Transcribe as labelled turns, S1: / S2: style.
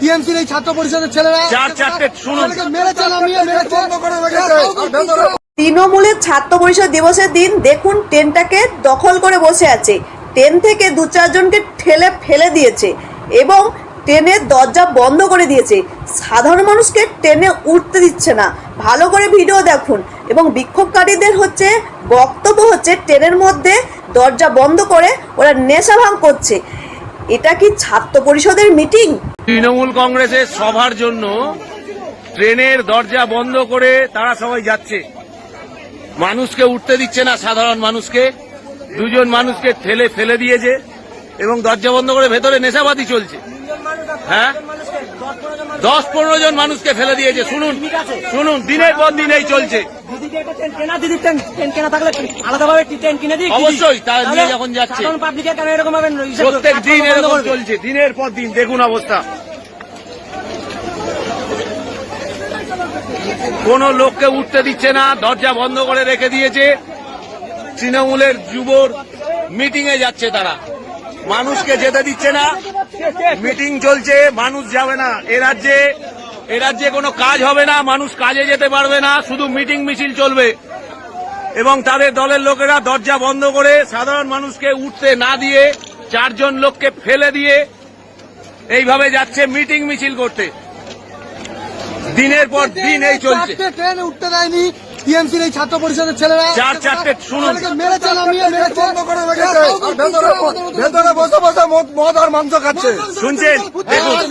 S1: টিএমসির এই ছাত্র পরিষদের ছেলেরা
S2: চার চারটে শুনুন।
S1: ছেলেকে মেরেছে নামিয়ে মেরেছে।
S3: তৃণমূলের ছাত্র পরিষদ দিবসের দিন দেখুন ট্রেনটাকে দখল করে বসে আছে। ট্রেন থেকে দু চারজনকে ঠেলে ফেলে দিয়েছে এবং ট্রেনের দরজা বন্ধ করে দিয়েছে। সাধারণ মানুষকে ট্রেনে উঠতে দিচ্ছে না। ভালো করে ভিডিও দেখুন এবং বিক্ষোভকারীদের হচ্ছে বক্তব্য হচ্ছে ট্রেনের মধ্যে দরজা বন্ধ করে ওরা নেশা ভাঙ করছে। এটা কি ছাত্র পরিষদের মিটিং?
S2: তৃণমূল কংগ্রেসের সভার জন্য ট্রেনের দরজা বন্ধ করে তারা সবাই যাচ্ছে। মানুষকে উঠতে দিচ্ছে না সাধারণ মানুষকে। দুজন মানুষকে ঠেলে ফেলে দিয়েছে এবং দরজা বন্ধ করে ভেতরে নেশাবাদি চলছে। হ্যাঁ? দশ পনেরো জন মানুষকে ফেলে দিয়েছে। শুনুন শুনুন দিনের পর দিন এই চলছে। অবশ্যই, যখন যাচ্ছে। প্রত্যেক দিন এরকম চলছে দিনের পর দিন। দেখুন অবস্থা। কোন লোককে উঠতে দিচ্ছে না, দরজা বন্ধ করে রেখে দিয়েছে। তৃণমূলের যুবর মিটিং এ যাচ্ছে তারা। মানুষকে যেতে দিচ্ছে না। মিটিং চলছে, মানুষ যাবে না। এ রাজ্যে এ রাজ্যে কোনো কাজ হবে না, মানুষ কাজে যেতে পারবে না, শুধু মিটিং মিছিল চলবে। এবং তাদের দলের লোকেরা দরজা বন্ধ করে সাধারণ মানুষকে উঠতে না দিয়ে, চারজন লোককে ফেলে দিয়ে, এইভাবে যাচ্ছে মিটিং মিছিল করতে। দিনের পর দিন এই চলছে
S1: ট্রেনে উঠতে দেয়নি টিএমসির এই ছাত্র পরিষদের ছেলেরা
S2: চার চারটে শুনুন
S1: মেরেছে নামিয়ে মেরেছে
S4: করে রেখেছে ভেতরে ভেতরে বসে বসে মদ মদ আর মাংস খাচ্ছে
S2: শুনছেন দেখুন